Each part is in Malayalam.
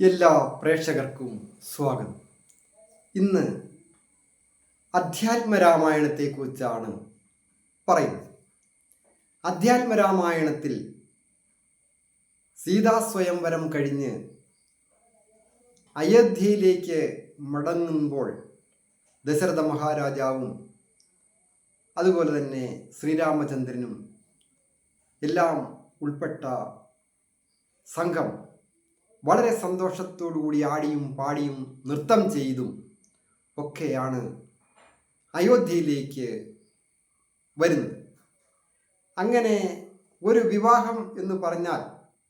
എല്ലാ പ്രേക്ഷകർക്കും സ്വാഗതം. ഇന്ന് അധ്യാത്മരാമായണത്തെക്കുറിച്ചാണ് പറയുന്നത്. അധ്യാത്മരാമായണത്തിൽ സീതാസ്വയംവരം കഴിഞ്ഞ് അയോധ്യയിലേക്ക് മടങ്ങുമ്പോൾ ദശരഥ മഹാരാജാവും അതുപോലെ തന്നെ ശ്രീരാമചന്ദ്രനും എല്ലാം ഉൾപ്പെട്ട സംഘം വളരെ കൂടി ആടിയും പാടിയും നൃത്തം ചെയ്തും ഒക്കെയാണ് അയോധ്യയിലേക്ക് വരുന്നത്. അങ്ങനെ ഒരു വിവാഹം എന്ന് പറഞ്ഞാൽ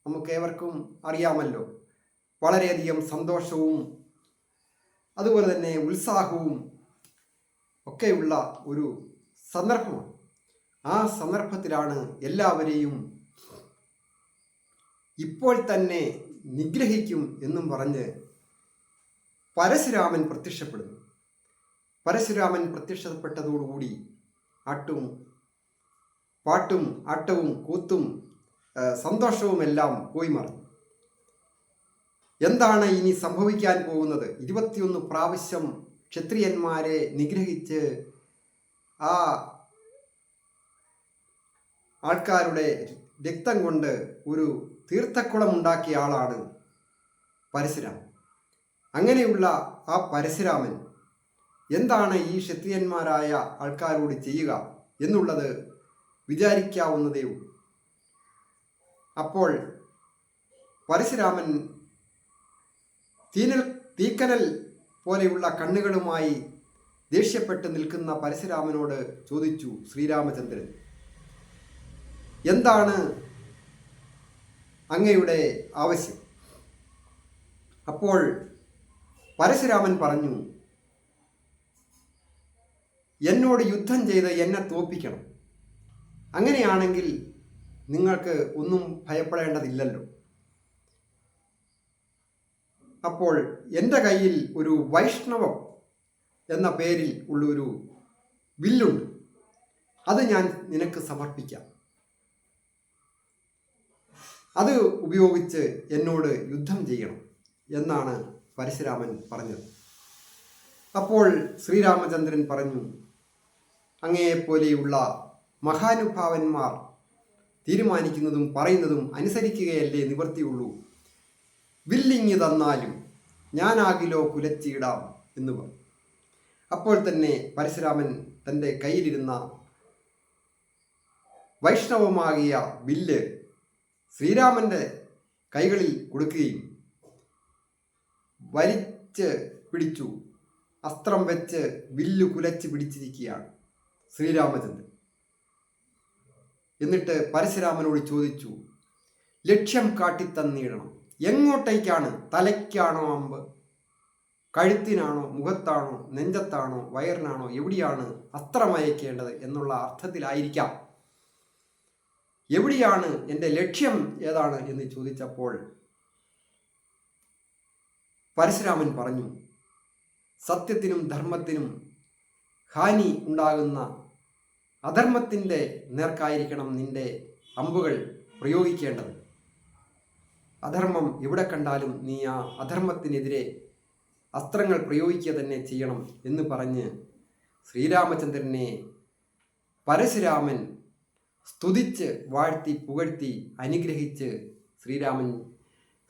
നമുക്ക് ഏവർക്കും അറിയാമല്ലോ. വളരെയധികം സന്തോഷവും അതുപോലെ തന്നെ ഉത്സാഹവും ഒക്കെയുള്ള ഒരു സന്ദർഭമാണ്. ആ സന്ദർഭത്തിലാണ് എല്ലാവരെയും ഇപ്പോൾ തന്നെ നിഗ്രഹിക്കും എന്നും പറഞ്ഞ് പരശുരാമൻ പ്രത്യക്ഷപ്പെടുന്നു. പരശുരാമൻ പ്രത്യക്ഷപ്പെട്ടതോടുകൂടി ആട്ടും പാട്ടും ആട്ടവും കൂത്തും സന്തോഷവും എല്ലാം പോയി മറന്നു. എന്താണ് ഇനി സംഭവിക്കാൻ പോകുന്നത്? ഇരുപത്തിയൊന്ന് പ്രാവശ്യം ക്ഷത്രിയന്മാരെ നിഗ്രഹിച്ച് ആ ആൾക്കാരുടെ രക്തം കൊണ്ട് ഒരു തീർത്ഥക്കുളം ഉണ്ടാക്കിയ ആളാണ് പരശുരാമൻ. അങ്ങനെയുള്ള ആ പരശുരാമൻ എന്താണ് ഈ ക്ഷത്രിയന്മാരായ ആൾക്കാരോട് ചെയ്യുക എന്നുള്ളത് വിചാരിക്കാവുന്നതേ ഉള്ളൂ. അപ്പോൾ പരശുരാമൻ തീനൽ തീക്കനൽ പോലെയുള്ള കണ്ണുകളുമായി ദേഷ്യപ്പെട്ട് നിൽക്കുന്ന പരശുരാമനോട് ചോദിച്ചു ശ്രീരാമചന്ദ്രൻ എന്താണ് അങ്ങയുടെ ആവശ്യം. അപ്പോൾ പരശുരാമൻ പറഞ്ഞു എന്നോട് യുദ്ധം ചെയ്ത് എന്നെ തോൽപ്പിക്കണം അങ്ങനെയാണെങ്കിൽ നിങ്ങൾക്ക് ഒന്നും ഭയപ്പെടേണ്ടതില്ലല്ലോ. അപ്പോൾ എന്റെ കയ്യിൽ ഒരു വൈഷ്ണവം എന്ന പേരിൽ ഉള്ളൊരു വില്ലുണ്ട്. അത് ഞാൻ നിനക്ക് സമർപ്പിക്കാം. അത് ഉപയോഗിച്ച് എന്നോട് യുദ്ധം ചെയ്യണം എന്നാണ് പരശുരാമൻ പറഞ്ഞത്. അപ്പോൾ ശ്രീരാമചന്ദ്രൻ പറഞ്ഞു അങ്ങയെപ്പോലെയുള്ള മഹാനുഭാവന്മാർ തീരുമാനിക്കുന്നതും പറയുന്നതും അനുസരിക്കുകയല്ലേ നിവർത്തിയുള്ളൂ വില്ലിങ് തന്നാലും ഞാനാകിലോ കുലച്ചിടാം എന്ന് പറഞ്ഞു. അപ്പോൾ തന്നെ പരശുരാമൻ തന്റെ കയ്യിലിരുന്ന വൈഷ്ണവമാകിയ വില്ല് ശ്രീരാമന്റെ കൈകളിൽ കൊടുക്കുകയും വലിച്ച് പിടിച്ചു അസ്ത്രം വെച്ച് വില്ല് കുലച്ച് പിടിച്ചിരിക്കുകയാണ് ശ്രീരാമചന്ദ്രൻ. എന്നിട്ട് പരശുരാമനോട് ചോദിച്ചു ലക്ഷ്യം കാട്ടിത്തന്നിടണം. എങ്ങോട്ടേക്കാണ്? തലയ്ക്കാണോ അമ്പ്? കഴുത്തിനാണോ? മുഖത്താണോ? നെഞ്ചത്താണോ? വയറിനാണോ? എവിടെയാണ് അസ്ത്രമയക്കേണ്ടത് എന്നുള്ള അർത്ഥത്തിലായിരിക്കാം എവിടെയാണ് എന്റെ ലക്ഷ്യം ഏതാണ് എന്ന് ചോദിച്ചപ്പോൾ പരശുരാമൻ പറഞ്ഞു സത്യത്തിനും ധർമ്മത്തിനും ഹാനി ഉണ്ടാകുന്ന അധർമ്മത്തിന്റെ നേർക്കായിരിക്കണം നിന്റെ അമ്പുകൾ പ്രയോഗിക്കേണ്ടത്. അധർമ്മം എവിടെ കണ്ടാലും നീ ആ അധർമ്മത്തിനെതിരെ അസ്ത്രങ്ങൾ പ്രയോഗിക്കുക തന്നെ ചെയ്യണം എന്ന് പറഞ്ഞ് ശ്രീരാമചന്ദ്രനെ പരശുരാമൻ സ്തുതിച്ച് വാഴ്ത്തി പുകഴ്ത്തി അനുഗ്രഹിച്ച് ശ്രീരാമൻ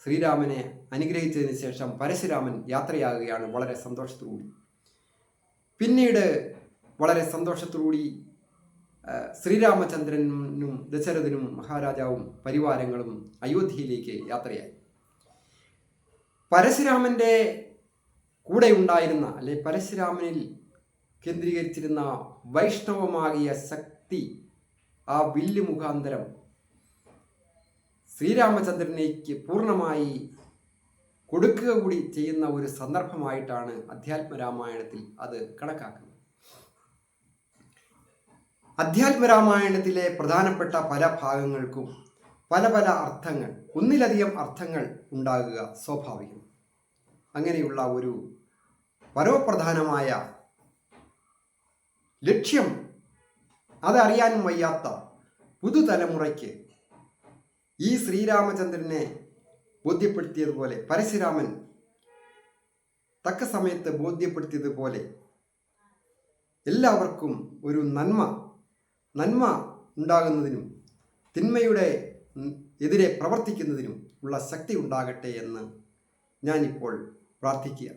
ശ്രീരാമനെ അനുഗ്രഹിച്ചതിന് ശേഷം പരശുരാമൻ യാത്രയാകുകയാണ് വളരെ സന്തോഷത്തോടുകൂടി. പിന്നീട് വളരെ സന്തോഷത്തോടുകൂടി ശ്രീരാമചന്ദ്രനും ദശരഥനും മഹാരാജാവും പരിവാരങ്ങളും അയോധ്യയിലേക്ക് യാത്രയായി. പരശുരാമന്റെ കൂടെ ഉണ്ടായിരുന്ന അല്ലെ പരശുരാമനിൽ കേന്ദ്രീകരിച്ചിരുന്ന വൈഷ്ണവമാകിയ ശക്തി ആ വില്ല് മുഖാന്തരം ശ്രീരാമചന്ദ്രനേക്ക് പൂർണമായി കൊടുക്കുക കൂടി ചെയ്യുന്ന ഒരു സന്ദർഭമായിട്ടാണ് അധ്യാത്മരാമായണത്തിൽ അത് കണക്കാക്കുന്നത്. അധ്യാത്മരാമായണത്തിലെ പ്രധാനപ്പെട്ട പല ഭാഗങ്ങൾക്കും പല പല അർത്ഥങ്ങൾ ഒന്നിലധികം അർത്ഥങ്ങൾ ഉണ്ടാകുക സ്വാഭാവികം. അങ്ങനെയുള്ള ഒരു പരോപ്രധാനമായ ലക്ഷ്യം അതറിയാനും വയ്യാത്ത പുതുതലമുറയ്ക്ക് ഈ ശ്രീരാമചന്ദ്രനെ ബോധ്യപ്പെടുത്തിയതുപോലെ പരശുരാമൻ തക്ക സമയത്ത് ബോധ്യപ്പെടുത്തിയതുപോലെ എല്ലാവർക്കും ഒരു നന്മ നന്മ ഉണ്ടാകുന്നതിനും തിന്മയുടെ എതിരെ പ്രവർത്തിക്കുന്നതിനും ഉള്ള ശക്തി ഉണ്ടാകട്ടെ എന്ന് ഞാനിപ്പോൾ പ്രാർത്ഥിക്കുക